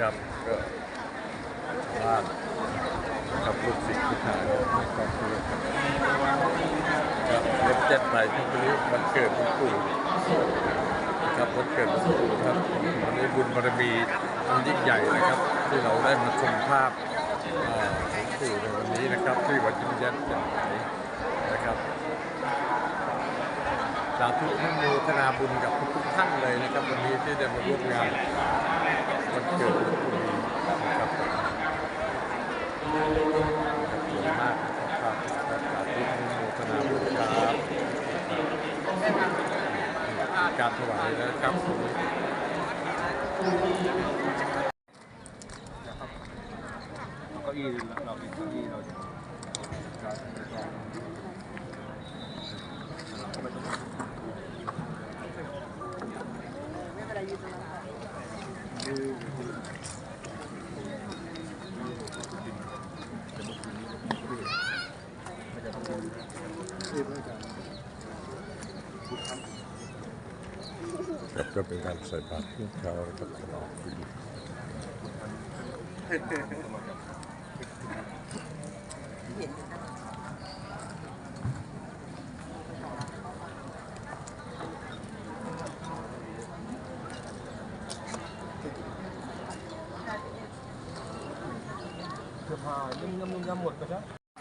ครับก็บ้านกับลูกศิษย์ลูกหาในครอบครัวครับครับเล็บเจ็ดไปที่วันนี้วันเกิดหลวงปู่นะครับวันเกิดหลวงปู่ครับวันนี้บุญบารมีอันยิ่งใหญ่นะครับ ที่เราได้มาชมภาพอ่าหลวงปู่ในวันนี้นะครับที่วัดยิ้มแย้มแจ่มใสนะครับ สาธุอนุโมทนาบุญกับทุกท่านเลยนะครับ วันนี้ที่ได้มาร่วมงานวันเกิดหลวงปู่ดีนะครับผมครับสวยมากครับสาธุอนุโมทนาบุญครับการถวายนะครับเก้าอี้เราเองเก้าอี้เราจะที่พระอาจารย์ ครับก็เป็นการใส่บาตรทุกเช้านะครับตลอดปีเสื้อผ้ายุ่งยำยุ่งยำหมดไป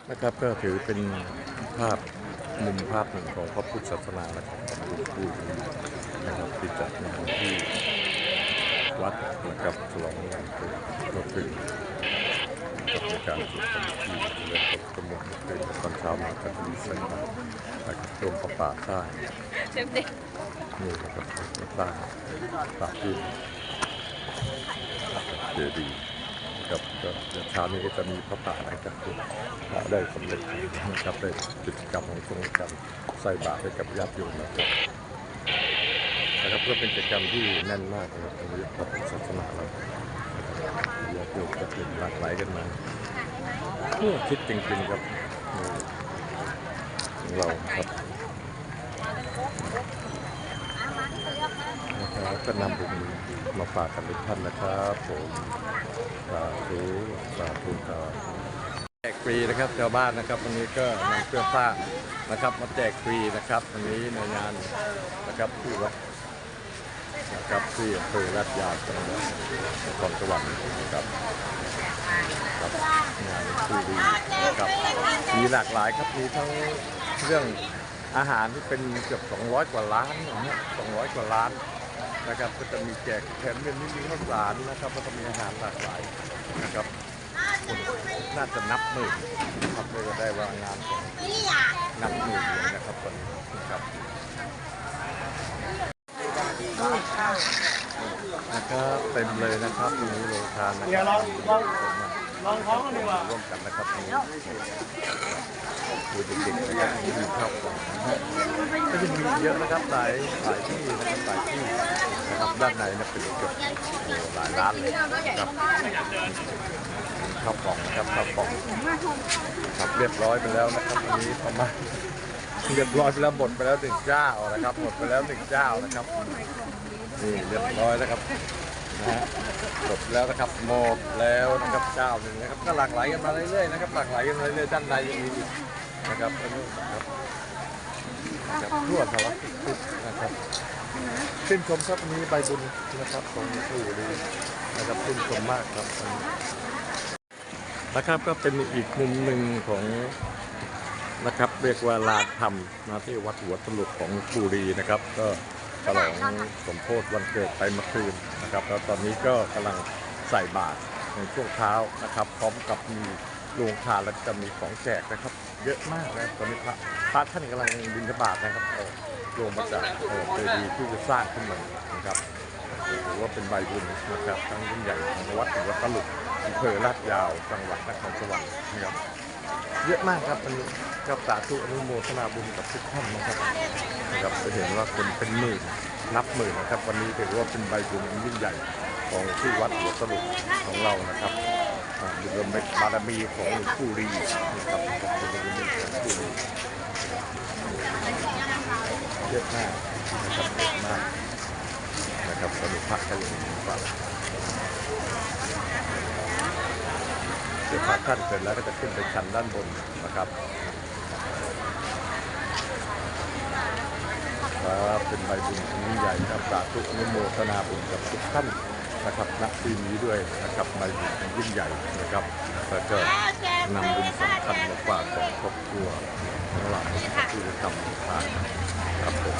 นะครับก็ถือเป็นภาพมุมภาพหนึ่งของพระพุทธศาสนานะครับของหลวงปู่นะครับที่จัดในที่วัดนะครับฉลองวันเกิดรถถึงกับในการสวดมนต์ที่เริ่มต้นกำหนดเกิดตอนเช้ามาก็จะมีใส่บาตรนะครับรวมพระป่าใต้เชฟเด็กนี่นะครับพระป่าป่าที่เจดีย์ ครับก็เช้านี้ก็จะมีพระป่านะครับที่ได้สำเร็จนะครับได้กิจกรรมของตรงกันใส่บาตรให้กับญาติโยมนะครับนะครับเพื่อเป็นกิจกรรมที่แน่นมากนะครับตรงนี้พระพุทธศาสนาเราญาติโยมก็เป็นหลากหลายกันมาทั่วอาทิศจริงๆครับของเราครับ นะครับ ก็นำบุญมาฝากกันทุกท่านนะครับผมสาธุสาธุครับแจกฟรีนะครับชาวบ้านนะครับวันนี้ก็นำเสื้อผ้านะครับ มาแจกฟรีนะครับวันนี้ในงานนะครับที่วัดนะครับที่อำเภอรัตยาจังหวัดนครสวรรค์นะครับครับงานที่ดีนะครับมีหลากหลายครับมีทั้งเรื่องอาหารที่เป็นเกือบ 200 กว่าล้านนะฮะ200 กว่าล้าน นะครับก็จะมีแจกแถมเป็นนิดนึงข้าวสารนะครับแล้วก็มีอาหารหลากหลายนะครับคนน่าจะนับหมื่นนะครับเลยก็ได้ว่างานของนับหมื่นเลยนะครับตอนนี้นะครับนะครับเต็มเลยนะครับนี้โรงทานนะครับ ลองลองท้องกันดีกว่าร่วมกันนะครับตรงนี้เด็กๆนะครับที่มีข้าวของก็จะมีเยอะนะครับหลายหลายที่นะครับหลายที่นะครับด้านในนะเป็นเกือบหลายร้านเลยนะครับข้าวกล่องนะครับข้าวกล่องครับเรียบร้อยไปแล้วนะครับอันนี้ประมาณเรียบร้อยไปแล้วหมดไปแล้วหนึ่งเจ้านะครับหมดไปแล้วหนึ่งเจ้านะครับนี่เรียบร้อยแล้วครับนะฮะ หมดแล้วนะครับหมดแล้วนะครับเจ้าหนึ่งนะครับก็หลากหลายกันมาเรื่อยๆนะครับหลากหลายกันมาเรื่อยๆด้านในยังมีอีกนะครับอันนี้นะครับนะครับทั่วสารทิศนะครับชื่นชมครับวันนี้ใบบุญนะครับของหลวงปู่ดีนะครับชื่นชมมากครับอันนี้นะครับก็เป็นอีกมุมหนึ่งของนะครับเรียกว่าลานธรรมนะที่วัดหัวตลุกของปู่ดีนะครับก็ ฉลองสมโพธิวันเกิดไปเมื่อคืนนะครับ แล้วตอนนี้ก็กำลังใส่บาตรในช่วงเช้านะครับ พร้อมกับมีโรงทานและจะมีของแจกนะครับ เยอะมากนะตอนนี้พระพระท่านกำลังบิณฑบาตนะครับเออลงมาจากเออเจดีย์ที่จะสร้างขึ้นใหมานะครับถือว่าเป็นใบบุญนะครับครั้งยิ่งใหญ่ของวัดหัวตลุกอำเภอลาดยาวจังหวัดนครสวรรค์นะครับเยอะมากครับวันนี้ กับสาธุอนุโมทนาบุญกับทุกท่านนะครับนะครับจะเห็นว่าคนเป็นหมื่นนับหมื่นนะครับ วันนี้ถือว่าเป็นใบบุญอันยิ่งใหญ่ของที่วัดหัวสรุปของเรานะครับอ่าบุญบารมีของหลวงปู่รีนะครับบุญบารมีของหลวงปู่รีเยอะมากนะครับเยอะมากนะครับสนุกพักกันอย่างนี้ครับเดี๋ยวพาท่านเสร็จแล้วก็จะขึ้นไปชั้นด้านบนนะครับ ครับเป็นใบบุญที่ยิ่งใหญ่ครับสาธุนุโมทนาบุญกับทุกท่านนะครับณที่นี้ด้วยนะครับใบบุญที่ยิ่งใหญ่นะครับแล้วก็นำบุญสำคัญมาฝากของครอบครัวทั้งหลายที่จะทำทานครับผม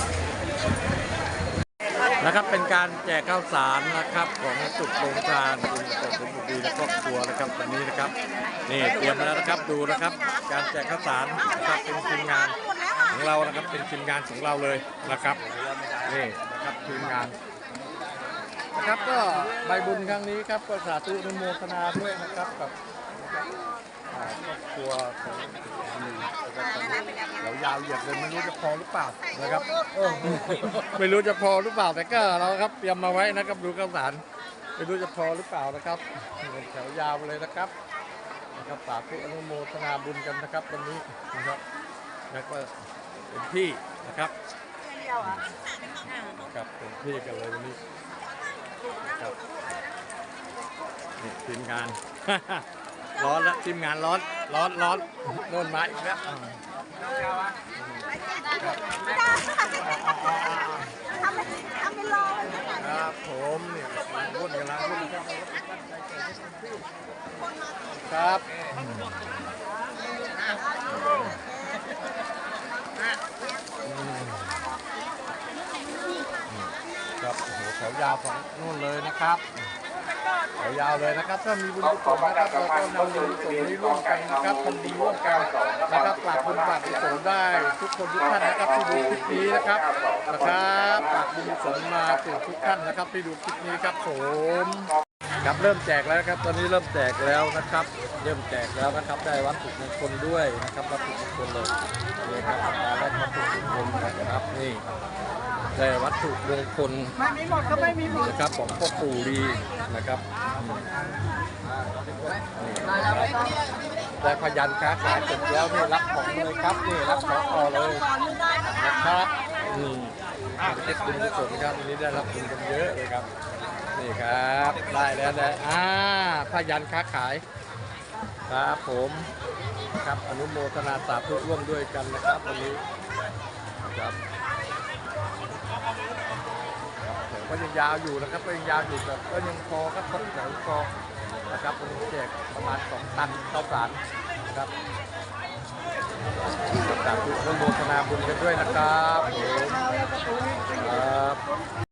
นะครับเป็นการแจกข้าวสารนะครับของจุดโรงทานคุณกบคุณบุรีและครอบครัวนะครับวันนี้นะครับนี่เตรียมมาแล้วนะครับดูนะครับ การแจกข้าวสารนะครับเป็นทีมงาน ของเรานะครับเป็นทีมงานของเราเลยนะครับนี่นะครับทีมงานนะครับก็ใบบุญครั้งนี้ครับก็สาธุอนุโมทนาด้วยนะครับกับครอบครัวของคุณบุรีนะครับตอนนี้เรายาวเหยียดเลยไม่รู้จะพอหรือเปล่านะครับไม่รู้จะพอหรือเปล่าแต่ก็เราครับเตรียมมาไว้นะครับดูข้าวสารไม่รู้จะพอหรือเปล่านะครับแถวยาวเลยนะครับนะครับสาธุอนุโมทนาบุญกันนะครับวันนี้นะครับแล้วก็ เป็นที่นะครับครับเป็นที่กันเลยวันนี้ครับนี่ทีมงาน ร้อนแล้วทีมงานร้อนร้อนร้อนโน่นมาอีกแล้วอ่าครับผมเนี่ยวุ่นกันแล้ววุ่นกันครับ แถวยาวฝั่งนู่นเลยนะครับแถวยาวเลยนะครับถ้ามีบุญกุศลนะครับเราก็นำบุญกุศลนี้ร่วมกันนะครับทำดีร่วมกันนะครับฝากบุญฝากกุศลได้ทุกคนทุกท่านนะครับที่ดูคลิปนี้นะครับนะครับฝากบุญกุศลมาถึงทุกท่านนะครับที่ดูคลิปนี้ครับผมครับเริ่มแจกแล้วครับตอนนี้เริ่มแจกแล้วนะครับ เริ่มแจกแล้วนะครับได้วัตถุมงคลด้วยนะครับวัตถุมงคลเลยนี่ครับมาแรกวัตถุมงคลนะครับนี่ ได้วัตถุมงคลไม่มีหมดก็ไม่มีหมดนะครับของพ่อปู่ดีนะครับได้พยันค้าขายเสร็จแล้วนี่รับของเลยครับนี่รับของต่อเลยนะครับนี่เช็คบุญกุศลครับวันนี้ได้รับบุญกันเยอะเลยครับนี่ครับได้แล้วได้อ่าพยันค้าขายครับผมครับอนุโมทนาสาธุร่วมด้วยกันนะครับวันนี้ครับ ก็ยังยาวอยู่นะครับก็ยังยาวอยู่แต่ก็ยังพอครับคนแถวพอนะครับผมแจกประมาณ 2 ตันข้าวสารนะครับสาธุอนโมทนาบุญกันด้วยนะครับครับ